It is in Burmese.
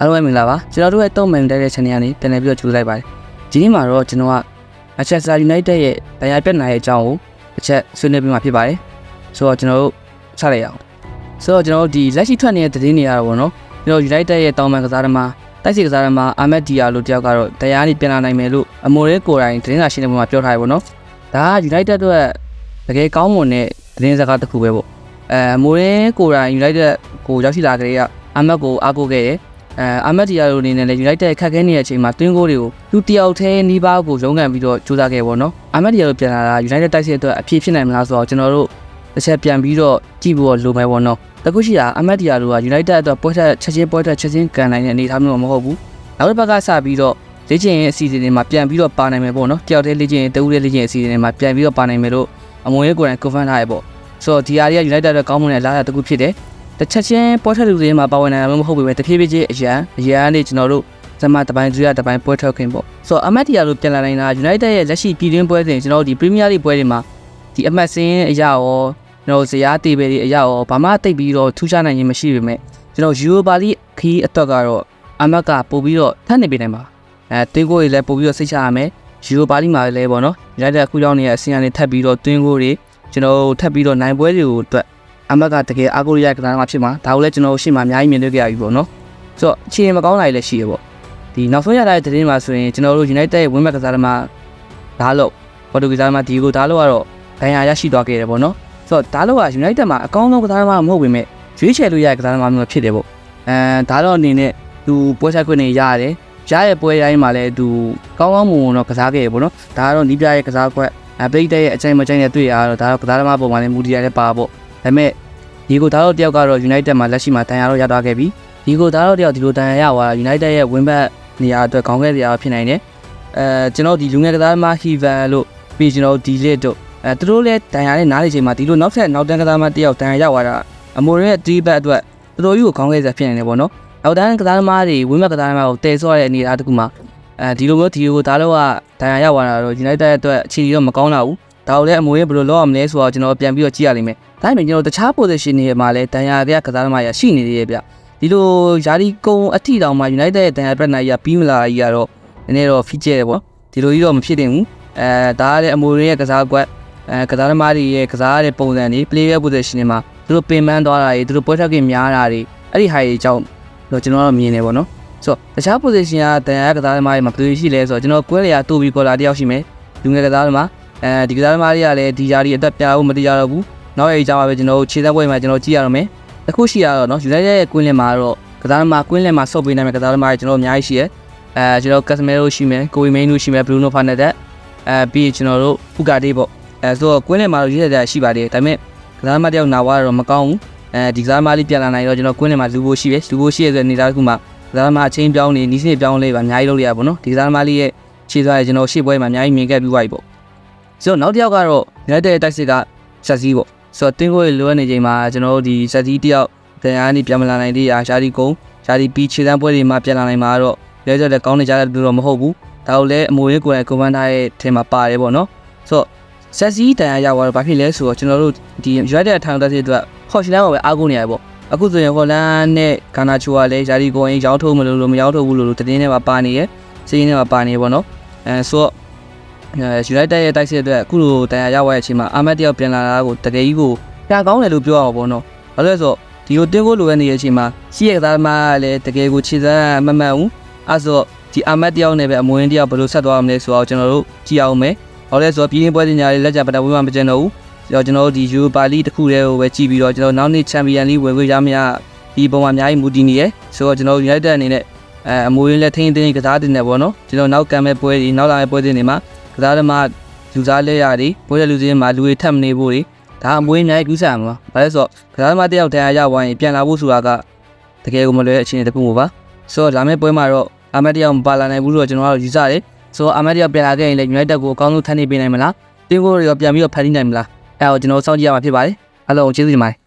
အားလုံးပဲမင်္ဂလာပါကျွန်တော်တို့ရဲ့တုံးမန်တဲ့တဲ့ channel ကနေပြန်လည်ပြီးတော့ကြိုးလိုက်ပါတယ်ဒီနေ့မှာတော့ကျွန်တော်က Manchester United ရဲ့တရားပြတ်နိုင်ရဲ့အကြောင်းကိုတစ်ချက်ဆွေးနွေးပြမှာဖြစ်ပါတယ်ဆိုတော့ကျွန်တော်တို့စလိုက်ရအောင်ဆိုတော့ကျွန်တော်တို့ဒီလက်ရှိထွက်နေတဲ့သတင်းတွေကတော့ဗောနော်ကျွန်တော် United ရဲ့တောင်ပန်ကစားသမားတိုက်စစ်ကစားသမားအာမက်ဒီယာလို့တယောက်ကတော့တရားနေပြန်လာနိုင်မယ်လို့အမိုရဲကိုယ်တိုင်သတင်းစာရှင်းလင်းပွဲမှာပြောထားတယ်ဗောနော်ဒါက United အတွက်တကယ်ကောင်းမွန်တဲ့သတင်းစကားတစ်ခုပဲဗောအဲအမိုရဲကိုယ်တိုင် United ကိုရောက်ရှိလာကြတဲ့အာမက်ကိုအားကိုးခဲ့တယ် အဲအာမက်ဒီယာလိုအနေနဲ့လည်း United ခက်ခဲနေတဲ့အချိန်မှာတွင်းကိုတွေကိုသူတယောက်တည်းနီးပါးကိုရုံးကန်ပြီးတော့ကြိုးစားခဲ့ပေါ့နော်အာမက်ဒီယာလိုပြန်လာတာ United တိုက်စစ်အတွက်အဖြစ်ဖြစ်နိုင်မလားဆိုတော့ကျွန်တော်တို့တစ်ချက်ပြန်ပြီးတော့ကြည့်ဖို့လိုမယ်ပေါ့နော်တခုရှိတာအာမက်ဒီယာလိုက United အတွက်ပွဲထက်ချက်ချင်းပွဲထက်ချက်ချင်းကန်နိုင်တဲ့အနေအထားမျိုးမဟုတ်ဘူးနောက်တစ်ပတ်ကစပြီးတော့လေ့ကျင့်ရေးအစီအစဉ်တွေမှာပြန်ပြီးတော့ပါနိုင်မယ်ပေါ့နော်တယောက်တည်းလေ့ကျင့်ရေးတဦးတည်းလေ့ကျင့်ရေးအစီအစဉ်တွေမှာပြန်ပြီးတော့ပါနိုင်မယ်လို့အမွေကိုယ်တိုင် confirm ထားရပေါ့ဆိုတော့ဒီဟာတွေက United အတွက်ကောင်းမွန်တဲ့အလားအလာတစ်ခုဖြစ်တယ် တစ်ချက်ချင်းပွဲထွက်လူတွေမှာပါဝင်နိုင်တာမျိုးမဟုတ်ပေမဲ့တဖြည်းဖြည်းချင်းအရန်အရန်နေကျွန်တော်တို့ဇမတပိုင်းကျွေးရတပိုင်းပွဲထွက်ခင်ပေါ့ဆိုတော့အမတ်တီယာလို့ပြန်လာနိုင်တာ United ရဲ့လက်ရှိပြည်တွင်းပွဲစဉ်ကျွန်တော်တို့ဒီ Premier League ပွဲတွေမှာဒီအမှတ်စင်းအရာရောကျွန်တော်ဇရာတေဘယ်တွေအရာရောဘာမှတိတ်ပြီးတော့ထူးခြားနိုင်ခြင်းမရှိပေမဲ့ကျွန်တော် Europa League ခီးအတွက်ကတော့အမတ်ကပို့ပြီးတော့ထပ်နေပေးနိုင်ပါအဲတင်းကိုတွေလည်းပို့ပြီးတော့စိတ်ချရမယ် Europa League မှာလည်းပေါ့နော် United အခုရောက်နေတဲ့အဆင့်အနေနဲ့ထပ်ပြီးတော့တွင်းကိုတွေကျွန်တော်တို့ထပ်ပြီးတော့နိုင်ပွဲတွေကိုအတွက် အမတ်ကတကယ်အားကိုးရကစားမှာဖြစ်မှာဒါကိုလည်းကျွန်တော်တို့ရှေ့မှာအများကြီးမြင်တွေ့ကြရပြီပေါ့နော်ဆိုတော့အခြေအနေမကောင်းတာတွေလည်းရှိရပေါ့ဒီနောက်ဆုံးရတဲ့သတင်းမှာဆိုရင်ကျွန်တော်တို့ United ရဲ့ဝင်းဘက်ကစားသမားဒါလို့ပေါ်တူဂီစားသမားဒီကိုဒါလို့ကတော့ဒဏ်ရာရရှိသွားခဲ့တယ်ပေါ့နော်ဆိုတော့ဒါလို့က United မှာအကောင်းဆုံးကစားသမားမဟုတ်ပေမဲ့ရွေးချယ်လို့ရတဲ့ကစားသမားမျိုးဖြစ်တယ်ပေါ့အဲဒါတော့အနေနဲ့သူပွဲဆိုင်ခွင့်နေရတယ်ရရဲ့ပွဲတိုင်းမှာလည်းသူကောင်းကောင်းမွန်မွန်တော့ကစားခဲ့ရပေါ့နော်ဒါကတော့နီးပြရဲ့ကစားကွက်အပိတ်တဲ့ရဲ့အချိန်မချိန်နဲ့တွေ့ရတော့ဒါတော့ကစားသမားပုံမှန်နဲ့မူတည်ရတဲ့ပါပေါ့ ဒါပေမဲ့ဒီကိုဒါတော့တယောက်ကတော့ United မှာလက်ရှိမှာတန်ရာတော့ရသွားခဲ့ပြီဒီကိုဒါတော့တယောက်ဒီလိုတန်ရာရသွားတာ United ရဲ့ဝင်းဘက်နေရာအတွက်ခေါင်းခဲစရာဖြစ်နိုင်တယ်အဲကျွန်တော်ဒီလူငယ်ကစားသမား Hevan လို့ပြီးကျွန်တော်ဒီလစ်တို့အဲသူတို့လည်းတန်ရာနဲ့နားနေချိန်မှာဒီလိုနောက်ထပ်နောက်တန်းကစားသမားတယောက်တန်ရာရသွားတာအမိုရဲဒီဘက်အတွက်တော်တော်ကြီးကိုခေါင်းခဲစရာဖြစ်နိုင်တယ်ပေါ့နော်နောက်တန်းကစားသမားတွေဝင်းဘက်ကစားသမားကိုတည်ဆော့တဲ့အနေအထားတစ်ခုမှာအဲဒီလိုမျိုးဒီကိုဒါတော့ကတန်ရာရသွားတာတော့ United အတွက်အခြေအနေတော့မကောင်းတော့ဘူး ဒါကိုလည်းအမိုရဲဘယ်လိုလုပ်ရမလဲဆိုတော့ကျွန်တော်ပြန်ပြီးတော့ကြည့်ရလိမ့်မယ်ဒါပေမဲ့ကျွန်တော်တခြား position တွေမှာလည်းတန်ရာကကစားသမားရရှိနေသေးရဲ့ဗျဒီလိုယာဒီကုံအထီတောင်မှာ United ရဲ့တန်ရာပတ်နိုင်ရပြီးမလာကြီးကတော့နည်းနည်းတော့ feature ပေါ့ဒီလိုကြီးတော့မဖြစ်တင်ဘူးအဲဒါကလည်းအမိုတွေရဲ့ကစားကွက်အဲကစားသမားတွေရဲ့ကစားရတဲ့ပုံစံတွေ player position တွေမှာသူတို့ပင်ပန်းသွားတာတွေသူတို့ပွဲထွက်ကများတာတွေအဲ့ဒီဟာတွေအကြောင်းတော့ကျွန်တော်တို့မြင်နေပေါ့နော်ဆိုတော့တခြား position ကတန်ရာကစားသမားတွေမှာဘယ်လိုရှိလဲဆိုတော့ကျွန်တော်ကွဲလေယာတူဘီကောလာတယောက်ရှိမယ်လူငယ်ကစားသမား အဲဒီကစားသမားတွေကလည်းဒီယာဒီအသက်ပြဖို့မတရားတော့ဘူးနောက်ရဲ့အကြောင်းပါပဲကျွန်တော်တို့ခြေသက်ပွဲမှာကျွန်တော်ကြည့်ရတော့မယ်။အခုရှိရတော့နော် United ရဲ့ကွင်းလင်မှာတော့ကစားသမားကွင်းလင်မှာဆော့ပေးနိုင်မယ့်ကစားသမားတွေကျွန်တော်အများကြီးရှိရဲ။အဲကျွန်တော် Casemiro ရှိမယ်၊ကိုဝီမိန်တို့ရှိမယ်၊ဘရူနိုဖာနက်တက်အဲပြီးရင်ကျွန်တော်တို့ဖူကာတေးပေါ့။အဲဆိုတော့ကွင်းလင်မှာတော့ရွေးရတဲ့ရှိပါတယ်။ဒါပေမဲ့ကစားသမားတယောက်နာဝါတော့မကောင်းဘူး။အဲဒီကစားသမားလေးပြန်လာနိုင်တော့ကျွန်တော်ကွင်းလင်မှာလူဖို့ရှိတယ်။လူဖို့ရှိရတဲ့အနေအထားတစ်ခုမှာကစားသမားအချင်းပြောင်းနေနီးစနစ်ပြောင်းလဲပါအများကြီးလုပ်ရပါဘောနော်။ဒီကစားသမားလေးရဲ့ခြေသွားရကျွန်တော်ရှေ့ပွဲမှာအများကြီးမြင်ခဲ့ပြီးသွားပြီပေါ့။ ဆိုတော့နောက်တစ်ယောက်ကတော့ United ရဲ့တိုက်စစ်ကဆက်စီးပေါ့။ဆိုတော့တင်းကိုရလိုအပ်နေချိန်မှာကျွန်တော်တို့ဒီဇက်တီတယောက်တရားနေပြန်မလာနိုင်သေးရာရှာဒီကုံရှာဒီပြီးခြေတန်းပွဲတွေမှာပြန်လာနိုင်မှာတော့လဲကျတဲ့ကောင်းနေကြတဲ့လူတော့မဟုတ်ဘူးဒါကိုလည်းအမိုရေးကိုယ်တိုင်ကွန်မန်ဒါရဲ့ထဲမှာပါတယ်ပေါ့နော်ဆိုတော့ဇက်စီတန်ရရောက်တော့ဘာဖြစ်လဲဆိုတော့ကျွန်တော်တို့ဒီ United အထောင်တက်တဲ့အတွက်ဟော့ရှ်လန်ကိုပဲအားကိုးနေရပေါ့အခုဆိုရင်ဟော်လန်နဲ့ဂါနာချိုကလည်းယာဒီကိုရင်ရောက်ထုတ်မလို့လို့မရောက်ထုတ်ဘူးလို့တင်းထဲမှာပါနေရစီးရင်းထဲမှာပါနေပေါ့နော်အဲဆိုတော့ အဲ United ရဲ့တိုက်စစ်အတွက်အခုလိုတန်ရရောက်ရတဲ့အချိန်မှာအာမတ်တယောက်ပြန်လာတာကိုတကယ်ကြီးကိုပြကောင်းတယ်လို့ပြောရအောင်ပေါ့နော်ဘာလို့လဲဆိုတော့ဒီကိုတင်းကိုလိုရနေတဲ့အချိန်မှာရှိရကစားသမားကလည်းတကယ်ကိုခြေစမ်းမမှန်ဘူးအဲဆိုတော့ဒီအာမတ်တယောက်နဲ့ပဲအမွေးတယောက်ဘယ်လိုဆက်သွားမလဲဆိုတော့ကျွန်တော်တို့ကြည့်အောင်မယ်ဟောလဲဆိုတော့ပြည်ရင်ပွဲတင်ညာလေးလက်ကြပတာဝေးမှမကျန်တော့ဘူးကျွန်တော်ကျွန်တော်ဒီ Europa League တစ်ခုတည်းကိုပဲကြည့်ပြီးတော့ကျွန်တော်နောက်နေ့ Champion League ဝင်ခွင့်ရမရဒီပုံမှာအများကြီးမူတည်နေရယ်ဆိုတော့ကျွန်တော် United အနေနဲ့အဲအမွေးလက်ထိန်းသိမ်းကစားတင်နေပေါ့နော်ကျွန်တော်နောက်ကံမဲ့ပွဲဒီနောက်လာမဲ့ပွဲတွေနေမှာ ကစားသမားလူစားလက်ရတွေပွဲတဲ့လူစင်းမှာလူတွေထပ်မနေဖို့တွေဒါအမွေးအများကြီးကူးစားမှာဘာလဲဆိုတော့ကစားသမားတယောက်တန်ရာရဝိုင်းပြန်လာဖို့ဆိုတာကတကယ်ကိုမလွယ်အခြေအနေတစ်ခုပါဆိုတော့လာမယ့်ပွဲမှာတော့အာမတ်တယောက်မပါလာနိုင်ဘူးလို့ကျွန်တော်တို့ယူဆတယ်ဆိုတော့အာမတ်တယောက်ပြန်လာခဲ့ရင်လည်း United ကိုအကောင်းဆုံးထပ်နေပေးနိုင်မလားတင်းကိုရောပြန်ပြီးတော့ဖန်တီးနိုင်မလားအဲတော့ကျွန်တော်စောင့်ကြည့်ရမှာဖြစ်ပါတယ်အားလုံးကျေးဇူးတင်ပါတယ်